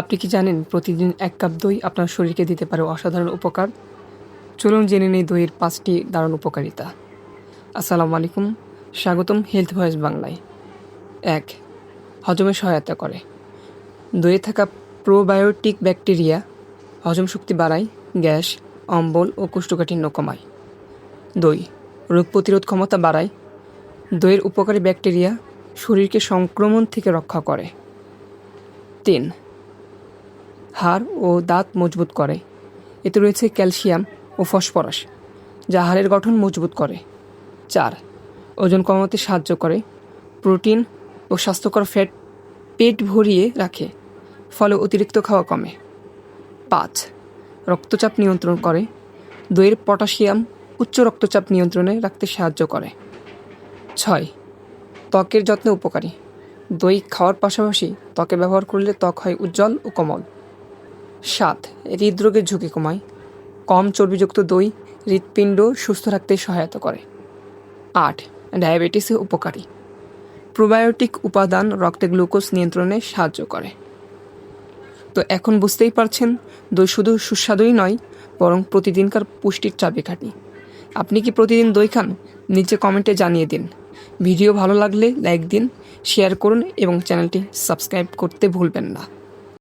আপনি কি জানেন প্রতিদিন এক কাপ দই আপনার শরীরকে দিতে পারে অসাধারণ উপকার? চলুন জেনে নেই দইয়ের পাঁচটি দারুণ উপকারিতা। আসসালামু আলাইকুম, স্বাগতম হেলথ ভয়েস বাংলায়। এক, হজমে সহায়তা করে। দইয়ে থাকা প্রোবায়োটিক ব্যাকটেরিয়া হজম শক্তি বাড়ায়, গ্যাস, অম্বল ও কোষ্ঠকাঠিন্য কমায়। দই, রোগ প্রতিরোধ ক্ষমতা বাড়ায়। দইয়ের উপকারী ব্যাকটেরিয়া শরীরকে সংক্রমণ থেকে রক্ষা করে। তিন হাড় ও দাঁত মজবুত করে। এতে রয়েছে ক্যালসিয়াম ও ফসফরাস, যা হাড়ের গঠন মজবুত করে। চার, ওজন কমাতে সাহায্য করে, প্রোটিন ও স্বাস্থ্যকর ফ্যাট পেট ভরিয়ে রাখে, ফলে অতিরিক্ত খাওয়া কমে। পাঁচ, রক্তচাপ নিয়ন্ত্রণ করে, দইয়ের পটাশিয়াম উচ্চ রক্তচাপ নিয়ন্ত্রণে রাখতে সাহায্য করে। ছয়, ত্বকের যত্নে উপকারী। দই খাওয়ার পাশাপাশি ত্বকে ব্যবহার করলে ত্বক হয় উজ্জ্বল ও কোমল। সাত, হৃদরোগের ঝুঁকি কমায় কম চর্বিযুক্ত দই, হৃৎপিণ্ড সুস্থ রাখতে সহায়তা করে। আট, ডায়াবেটিসে উপকারী। প্রোবায়োটিক উপাদান রক্তে গ্লুকোজ নিয়ন্ত্রণে সাহায্য করে। তো এখন বুঝতেই পারছেন, দই শুধু সুস্বাদুই নয়, বরং প্রতিদিনকার পুষ্টির চাবিকাঠি। আপনি কি প্রতিদিন দই খান? নিচে কমেন্টে জানিয়ে দিন। ভিডিও ভালো লাগলে লাইক দিন, শেয়ার করুন এবং চ্যানেলটি সাবস্ক্রাইব করতে ভুলবেন না।